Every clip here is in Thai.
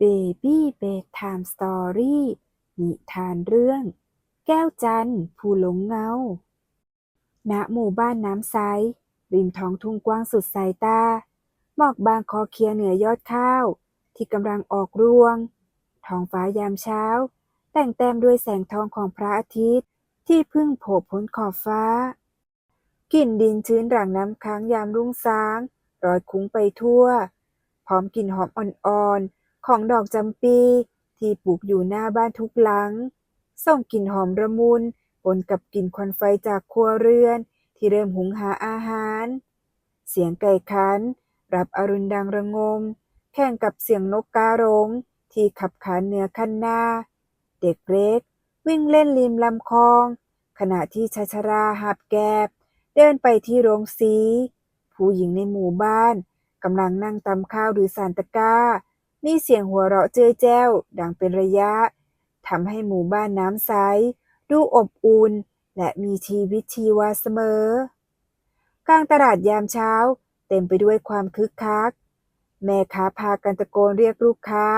Baby Bedtime Story นิทานเรื่อง แก้วจันทร์ผู้หลงเงา ณ หมู่บ้านน้ำใส ริมท้องทุ่งกว้างสุดสายตา หมอกบางคอเคลียเหนือยอดข้าว ที่กำลังออกรวง ท้องฟ้ายามเช้า แต่งแต้มด้วยแสงทองของพระอาทิตย์ ที่เพิ่งโผล่พ้นขอบฟ้า กลิ่นดินชื้นหลังน้ำค้างยามรุ่งสางรอยคุ้งไปทั่ว พร้อมกลิ่นหอมอ่อนๆ ของดอกจำปีที่ปลูกอยู่หน้าบ้านทุกหลัง ส่งกลิ่นหอมระมุนปนกับกลิ่นควันไฟจากครัวเรือน ที่เริ่มหุงหาอาหาร เสียงไก่ขัน รับอรุณดังระงม แข่งกับเสียงนกการง ที่ขับขานเหนือคันนาเด็กเล็ก วิ่งเล่นริมลำคลอง ขณะที่ชาชราหับแกบ เดินไปที่โรงสี ผู้หญิงในหมู่บ้านกำลังนั่งตำข้าวหรือสานตะกร้า มีเสียงหัวเราะเจ้ยแจ้ว ดังเป็นระยะทำให้หมู่บ้านน้ำใสดูอบอุ่นและมีชีวิตชีวาเสมอ กลางตลาดยามเช้า เต็มไปด้วยความคึกคัก แม่ค้าพากันตะโกนเรียกลูกค้า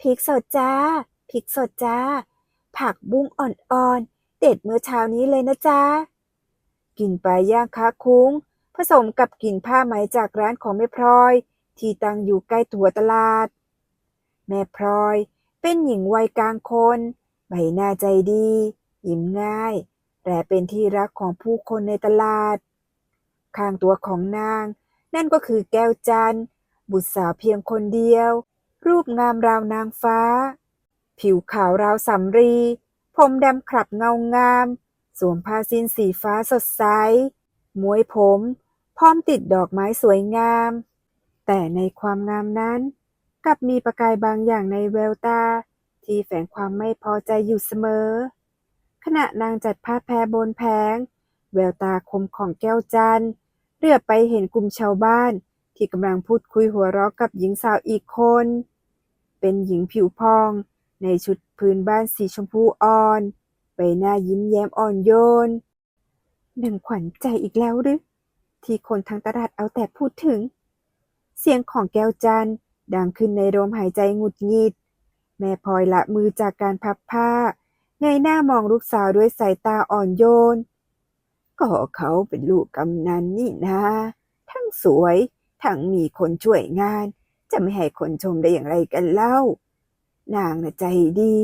พริกสดจ้าพริกสดจ้า ผักบุ้งอ่อนๆ เด็ดเมื่อเช้านี้เลยนะจ๊ะกลิ่นปลาย่างค้าคุ้ง ผสมกับกลิ่นผ้าไหมจากร้านของแม่พลอย ที่ตั้งอยู่ใกล้ตัวตลาด แม่พลอย เป็นหญิงวัยกลางคน ใบหน้าใจดี ยิ้มง่ายและเป็นที่รักของผู้คนในตลาด ข้างตัวของนาง นั่นก็คือแก้วจันบุตรสาวเพียงคนเดียว รูปงามราวนางฟ้า ผิวขาวราวสำรี ผมดำขลับเงางาม สวมผ้าสิ้นสีฟ้าสดใสมวยผม พร้อมติดดอกไม้สวยงาม แต่ในความงามนั้น กลับมีประกายบางอย่างในแววตาที่แฝงความไม่พอใจอยู่เสมอ ขณะนางจัดผ้าแพรบนแผง แววตาคมของแก้วจันเหลือบไปเห็นกลุ่มชาวบ้าน ที่กำลังพูดคุยหัวเราะกับหญิงสาวอีกคน เป็นหญิงผิวพอง ในชุดพื้นบ้านสีชมพูอ่อนใบหน้ายิ้มแย้มอ่อนโยนหนึ่งขวัญใจอีกแล้วหรือที่คนทั้งตลาดเอาแต่พูดถึง เสียงของแก้วจันทร์ ดังขึ้นในลมหายใจหงุดหงิด แม่พลอยละมือจากการพับผ้าเงยหน้ามองลูกสาวด้วยสายตาอ่อนโยน ก็เขาเป็นลูกกำนันนี่นะ ทั้งสวย ทั้งมีคนช่วยงาน จะไม่ให้คนชมได้อย่างไรกันเล่า นางน่ะใจดี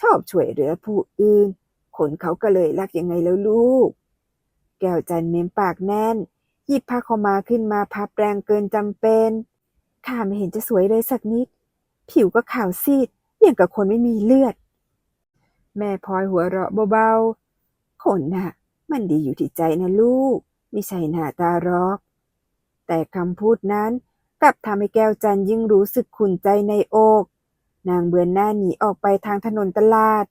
ชอบช่วยเหลือผู้อื่น คนเขาก็เลยรักยังไงแล้วลูก แก้วจันเม้มปากแน่น หยิบผ้าขามาขึ้นมาพับแรงเกินจำเป็น ข้าไม่เห็นจะสวยเลยสักนิด ผิวก็ขาวซีดอย่างกับคนไม่มีเลือด แม่พลอยหัวเราะเบาๆคนน่ะ มันดีอยู่ที่ใจนะลูก ไม่ใช่หน้าตารอก แต่คำพูดนั้นกลับทำให้แก้วจันยิ่งรู้สึกขุ่นใจในอก นางเบือนหน้าหนีออกไปทางถนนตลาด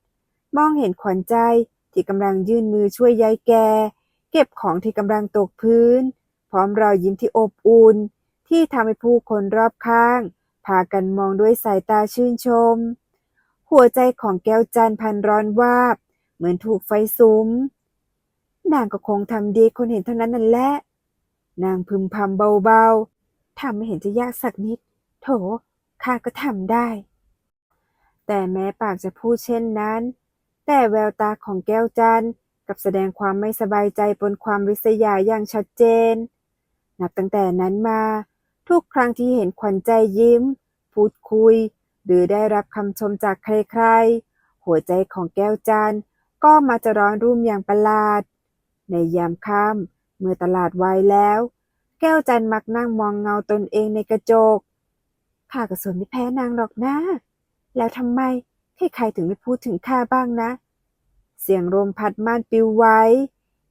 มองเห็นขวัญใจที่กำลังยื่นมือช่วยยายแก เก็บของที่กำลังตกพื้น พร้อมรอยยิ้มที่อบอุ่น ที่ทำให้ผู้คนรอบข้าง พากันมองด้วยสายตาชื่นชม หัวใจของแก้วจันพันร้อนวาบ เหมือนถูกไฟสุมนางก็คงทำดีคนเห็นเท่านั้นนั่นแหละ นางพึมพำเบาๆทำไม่เห็นจะยากสักนิด โถข้าก็ทำได้ แต่แม้ปากจะพูดเช่นนั้น แต่แววตาของแก้วจันกับแสดงความไม่สบายใจปนความริษยาอย่างชัดเจน นับตั้งแต่นั้นมา ทุกครั้งที่เห็นขวัญใจยิ้ม พูดคุย หรือได้รับคำชมจากใครๆ หัวใจของแก้วจันก็มาจะร้อนรุ่มอย่างประหลาด ในยามค่ำเมื่อตลาดวายแล้ว แก้วจันมักนั่งมองเงาตนเองในกระจกข้าก็ส่วนไม่แพ้นางหรอกนะ แล้วทำไมใครๆถึงไม่พูดถึงข้าบ้างนะ เสียงลมพัดม่านปิวไว้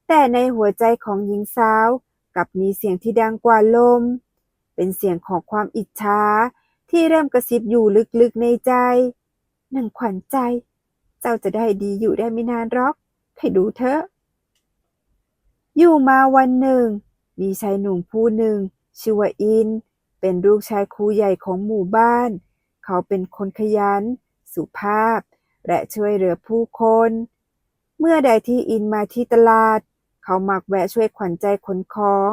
แต่ในหัวใจของหญิงสาวกลับมีเสียงที่ดังกว่าลม เป็นเสียงของความอิจฉาที่เริ่มกระซิบอยู่ลึกๆในใจนางขวัญใจ เจ้าจะได้ดีอยู่ได้ไม่นานหรอกให้ดูเถอะ อยู่มาวันหนึ่ง มีชายหนุ่มผู้หนึ่งชื่อว่าอิน เป็นลูกชายครูใหญ่ของหมู่บ้าน เขาเป็นคนขยัน สุภาพ และช่วยเหลือผู้คน เมื่อใดที่อินมาที่ตลาด เขามักแวะช่วยขวัญใจขนของ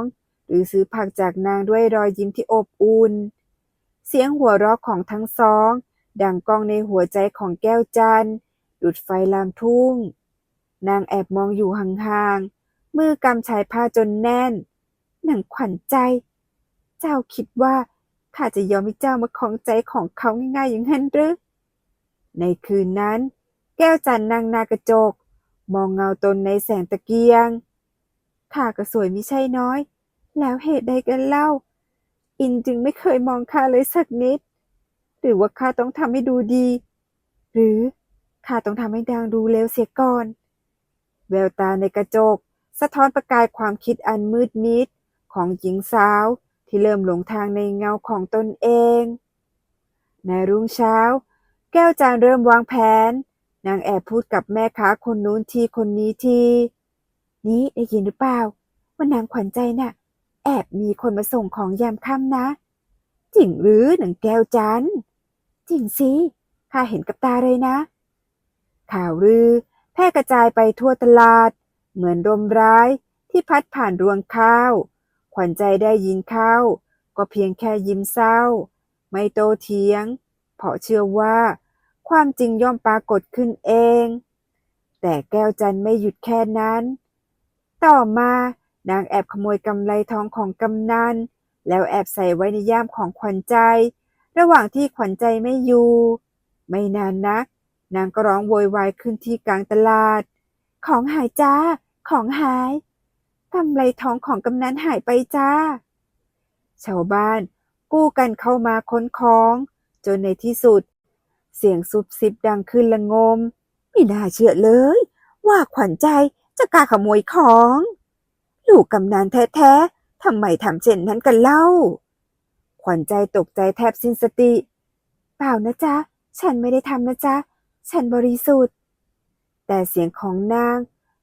หรือซื้อผักจากนางด้วยรอยยิ้มที่อบอุ่น เสียงหัวเราะของทั้งสอง ดังก้องในหัวใจของแก้วจันดุดไฟลามทุ่ง นางแอบมองอยู่ห่างๆ มือกำชายผ้าจนแน่น หนังขวัญใจ เจ้าคิดว่าข้าจะยอมให้เจ้ามาของใจของเขาง่ายๆอย่างนั้นหรือ ในคืนนั้น แก้วจันนั่งนากระจก มองเงาตนในแสงตะเกียงข้าก็สวยมิใช่น้อย แล้วเหตุใดกันเล่า อินจึงไม่เคยมองข้าเลยสักนิด หรือว่าข้าต้องทำให้ดูดี หรือข้าต้องทำให้ดางดูเลวเสียก่อน แววตาในกระจก สะท้อนประกายความคิดอันมืดมิดของหญิงสาวที่เริ่มหลงทางในเงาของตนเอง ในรุ่งเช้า แก้วจานเริ่มวางแผน นางแอบพูดกับแม่ค้าคนนู้นทีคนนี้ที นี่ได้ยินหรือเปล่าว่านางขวัญใจน่ะ แอบมีคนมาส่งของยามค่ำนะ จริงหรือหนังแก้วจันจริงสิข้าเห็นกับตาเลยนะ ข่าวลือ แพร่กระจายไปทั่วตลาด เหมือนลมร้ายที่พัดผ่านรวงข้าว ขวัญใจได้ยินเข้า ก็เพียงแค่ยิ้มเศร้า ไม่โตเถียง เพราะเชื่อว่า ความจริงย่อมปรากฏขึ้นเอง แต่แก้วจันไม่หยุดแค่นั้น ต่อมา นางแอบขโมยกำไลทองของกำนันแล้วแอบใส่ไว้ในย่ามของขวัญใจ ระหว่างที่ขวัญใจไม่อยู่ ไม่นานนัก นางก็ร้องโวยวายขึ้นที่กลางตลาด ของหายจ้า ของหายกำไลทองของกำนันหายไปจ้า ชาวบ้านกู้กันเข้ามาค้นของ จนในที่สุด เสียงซุบซิบดังขึ้นละงม ไม่น่าเชื่อเลย ว่าขวัญใจจะกล้าขโมยของ ลูกกำนันแท้ๆทำไมทำเช่นนั้นกันเล่า ขวัญใจตกใจแทบสิ้นสติ เปล่านะจ๊ะ ฉันไม่ได้ทำนะจ๊ะ ฉันบริสุทธิ์ แต่เสียงของนาง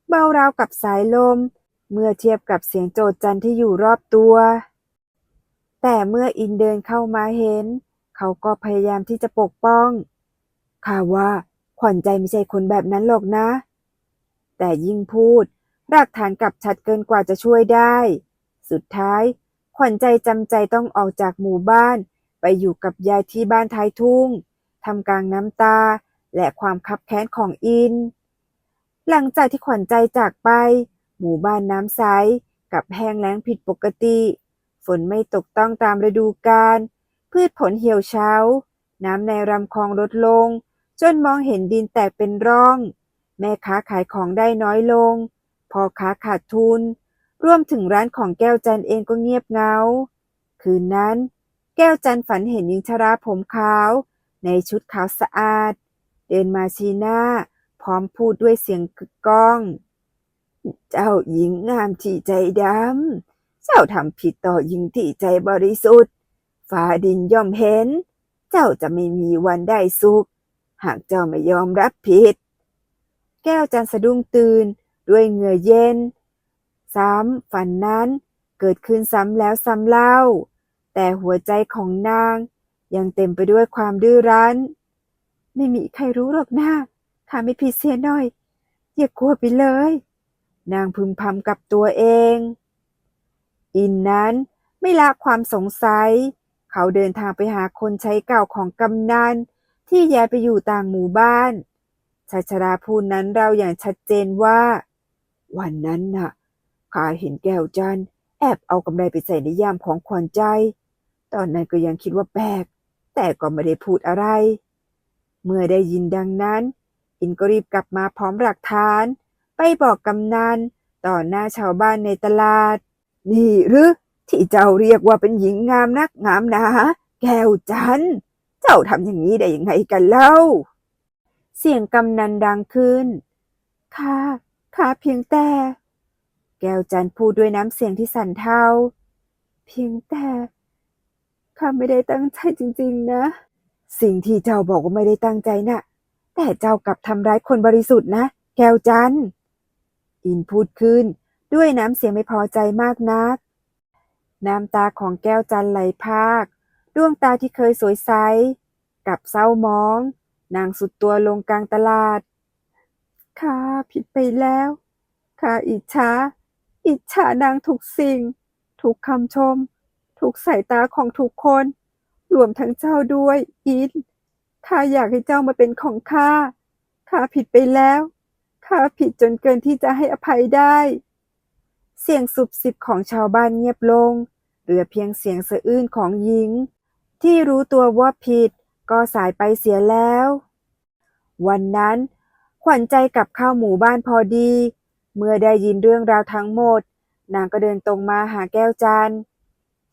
เบาราวกับสายลม เมื่อเทียบกับเสียงโจดจันที่อยู่รอบตัว แต่เมื่ออินเดินเข้ามาเห็น เขาก็พยายามที่จะปกป้องข้าว่าขวัญใจไม่ใช่คนแบบนั้นหรอกนะ แต่ยิ่งพูด รากฐานกลับชัดเกินกว่าจะช่วยได้ สุดท้าย ขวัญใจจำใจต้องออกจากหมู่บ้าน ไปอยู่กับยายที่บ้านท้ายทุ่งทำกลางน้ำตา และความคับแค้นของอิน หลังจากที่ขวัญใจจากไป หมู่บ้านน้ำใสกับแห้งแล้งผิดปกติ ฝนไม่ตกต้องตามฤดูกาลพืชผลเหี่ยวเฉาน้ำในลำคลองลดลง จนมองเห็นดินแตกเป็นร่อง แม่ค้าขายของได้น้อยลง พอค้าขาดทุน รวมถึงร้านของแก้วจันเองก็เงียบเงา คืนนั้น แก้วจันฝันเห็นหญิงชราผมขาว ในชุดขาวสะอาด เดินมาชี้หน้า พร้อมพูดด้วยเสียงกึกก้อง เจ้าหญิงงามที่ใจดำ เจ้าทำผิดต่อหญิงที่ใจบริสุทธิ์ฟ้าดินย่อมเห็น เจ้าจะไม่มีวันได้สุข หากเจ้าไม่ยอมรับผิด แก้วจันสะดุ้งตื่น ด้วยเหงื่อเย็น ซ้ำฝันนั้นเกิดขึ้นซ้ำแล้วซ้ำเล่า แต่หัวใจของนางยังเต็มไปด้วยความดื้อรั้น ไม่มีใครรู้หรอกนะข้าไม่ผิดเสียหน่อย อย่ากลัวไปเลย นางพึมพำกับตัวเอง อินนั้นไม่ละความสงสัย เขาเดินทางไปหาคนใช้เก่าของกำนันที่ย้ายไปอยู่ต่างหมู่บ้านชายชราพูดนั้นเราอย่างชัดเจนว่า วันนั้นน่ะข้าเห็นแก้วจันแอบเอากำไรไปใส่ในย่ามของขวัญใจ ตอนนั้นก็ยังคิดว่าแปลก แต่ก็ไม่ได้พูดอะไร เมื่อได้ยินดังนั้น อินก็รีบกลับมาพร้อมหลักฐาน ไปบอกกำนันต่อหน้าชาวบ้านในตลาด นี่หรือที่เจ้าเรียกว่าเป็นหญิงงามนักงามนาแก้วจันเจ้าทำอย่างนี้ได้ยังไงกันเล่า เสียงกำนันดังขึ้นข้า ข้าเพียงแต่ แก้วจันพูดด้วยน้ำเสียงที่สั่นเทาเพียงแต่ข้าไม่ได้ตั้งใจจริง ๆ นะ สิ่งที่เจ้าบอกว่าไม่ได้ตั้งใจน่ะ แต่เจ้ากลับทำร้ายคนบริสุทธิ์นะ แก้วจันอินพูดขึ้นด้วยน้ำเสียงไม่พอใจมากนัก น้ำตาของแก้วจันไหลพากดวงตาที่เคยสวยใสกลับเศร้ามอง นางสุดตัวลงกลางตลาด ข้าผิดไปแล้วข้าอิจฉาอิจฉานางทุกสิ่ง ทุกคำชม ทุกสายตาของทุกคน รวมทั้งเจ้าด้วยอินข้าอยากให้เจ้ามาเป็นของข้าข้าผิดไปแล้วข้าผิดจนเกินที่จะให้อภัยได้ เสียงสุบสิบของชาวบ้านเงียบลง เหลือเพียงเสียงสะอื้นของหญิง ที่รู้ตัวว่าผิดก็สายไปเสียแล้ว วันนั้น วัญใจกลับเข้าหมู่บ้านพอดี เมื่อได้ยินเรื่องราวทั้งหมด นางก็เดินตรงมาหาแก้วจัน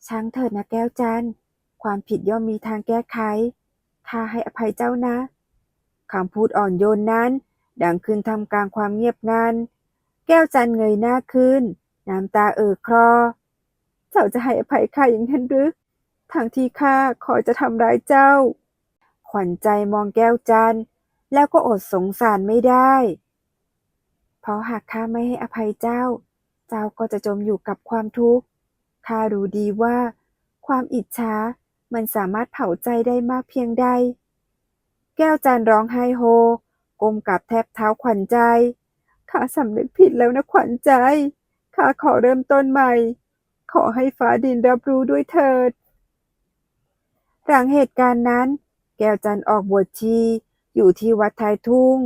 ช่างเถิดนะแก้วจันความผิดย่อมมีทางแก้ไขข้าให้อภัยเจ้านะคำพูดอ่อนโยนนั้น ดังขึ้นทำกลางความเงียบงันแก้วจันเงยหน้าขึ้น น้ำตาเอ่อคลอ เจ้าจะให้อภัยข้าอย่างนั้นหรือทั้งที่ข้าขอยจะทำร้ายเจ้า ขวัญใจมองแก้วจันทร์ แล้วก็อดสงสารไม่ได้ เพราะหากข้าไม่ให้อภัยเจ้า เจ้าก็จะจมอยู่กับความทุกข์ ข้ารู้ดีว่า ความอิจฉา มันสามารถเผาใจได้มากเพียงใด แก้วจันร้องไห้โฮก้มกับแทบเท้าขวัญใจ ข้าสำนึกผิดแล้วนะขวัญใจ ข้าขอเริ่มต้นใหม่ ขอให้ฟ้าดินรับรู้ด้วยเถิด หลังเหตุการณ์นั้น แก้วจันออกบวชชี อยู่ที่วัดท้ายทุ่ง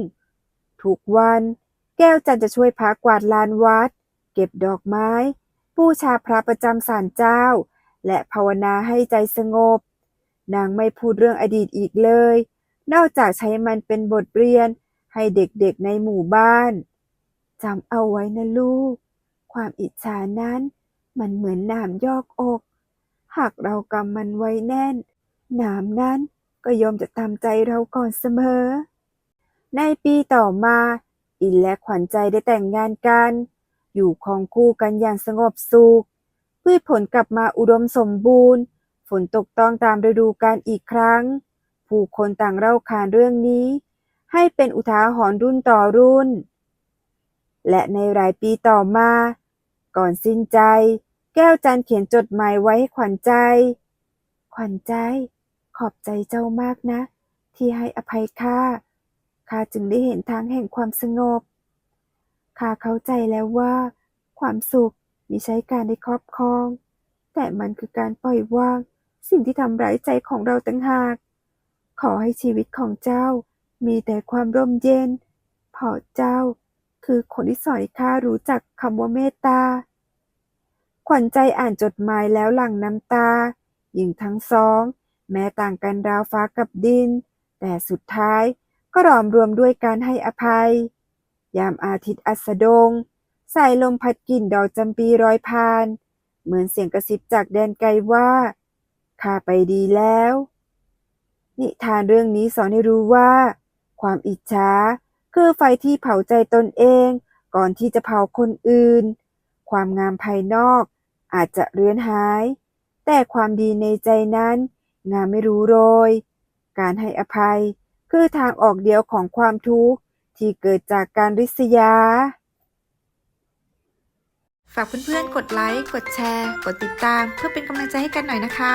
ทุกวัน แก้วจันจะช่วยพระกวาดลานวัด เก็บดอกไม้บูชาพระประจำศาลเจ้า และภาวนาให้ใจสงบ นางไม่พูดเรื่องอดีตอีกเลย นอกจากใช้มันเป็นบทเรียนให้เด็กๆในหมู่บ้านจำเอาไว้นะลูก ความอิจฉานั้นมันเหมือนหนามยอกอก หากเรากำมันไว้แน่น หนามนั้น ก็ยอมจะตามใจเราก่อนเสมอ ในปีต่อมา อินและขวัญใจได้แต่งงานกัน อยู่ครองคู่กันอย่างสงบสุขพืชผลกลับมาอุดมสมบูรณ์ ฝนตกต้องตามฤดูกาลอีกครั้ง ผู้คนต่างเล่าขานเรื่องนี้ ให้เป็นอุทาหรณ์รุ่นต่อรุ่น และในหลายปีต่อมา ก่อนสิ้นใจ แก้วจันเขียนจดหมายไว้ให้ขวัญใจ ขวัญใจ ขอบใจเจ้ามากนะ ที่ให้อภัยข้าข้าจึงได้เห็นทางแห่งความสงบข้าเข้าใจแล้วว่า ความสุขมิใช่การได้ครอบครอง แต่มันคือการปล่อยวาง สิ่งที่ทำร้ายใจของเราต่างหาก ขอให้ชีวิตของเจ้า มีแต่ความร่มเย็นพราะเจ้า คือคนที่สอนข้ารู้จักคำว่าเมตตาขวัญใจอ่านจดหมายแล้วหลั่งน้ำตาหญิงทั้งสอง แม้ต่างกันราวฟ้ากับดิน แต่สุดท้ายก็หลอมรวมด้วยการให้อภัย ยามอาทิตย์อัสดง สายลมพัดกลิ่นดอกจำปีร้อยพาน เหมือนเสียงกระซิบจากแดนไกลว่าข้าไปดีแล้ว นิทานเรื่องนี้สอนให้รู้ว่า ความอิจฉาคือไฟที่เผาใจตนเอง ก่อนที่จะเผาคนอื่น ความงามภายนอกอาจจะเรือนหาย แต่ความดีในใจนั้น งามไม่รู้โรย การให้อภัยคือทางออกเดียวของความทุกข์ที่เกิดจากการริษยา ฝากเพื่อนๆ กดไลค์ กดแชร์ กดติดตาม เพื่อเป็นกำลังใจให้กันหน่อยนะคะ